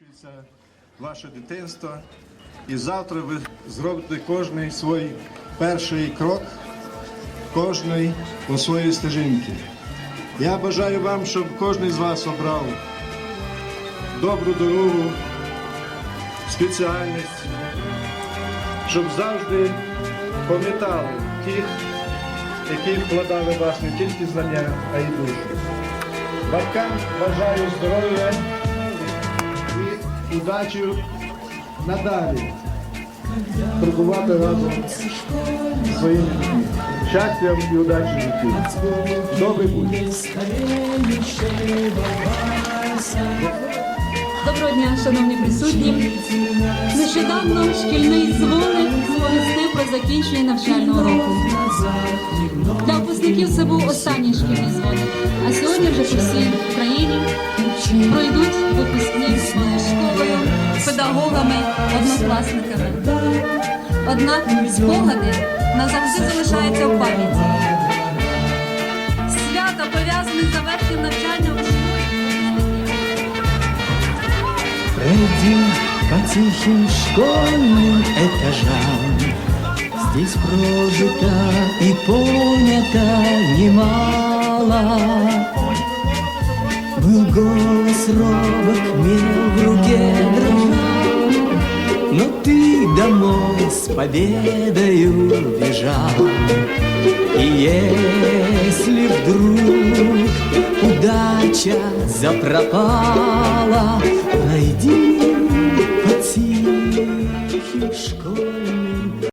закінчується ваше дитинство, і завтра ви зробите кожний свій перший крок, кожний по своїй стежинці. Я бажаю вам, щоб кожен з вас обрав добру дорогу, спеціальність, щоб завжди пам'ятали тих, які вкладали вас не тільки знання, а й душу. Батькам бажаю здоров'я удачі надалі торгувати разом зі своїми. Щастя і удачі в житті. Добрий путь. Доброго дня, шановні присутні. Нещодавно шкільний дзвоник сповістив про закінчення навчального року. Для випускників це був останній шкільний дзвоник. А сьогодні вже по всій Україні пройдуть педагогами, однокласниками. Однак спогади назавжди залишаються в пам'яті. Свято пов'язане з завершенням навчання у школі. Пройди по тихим школьным этажам Здесь прожито и понято немало Был голос робок, мел в руке дрожал Но ты домой с победою бежал. И если вдруг удача запропала, Пройди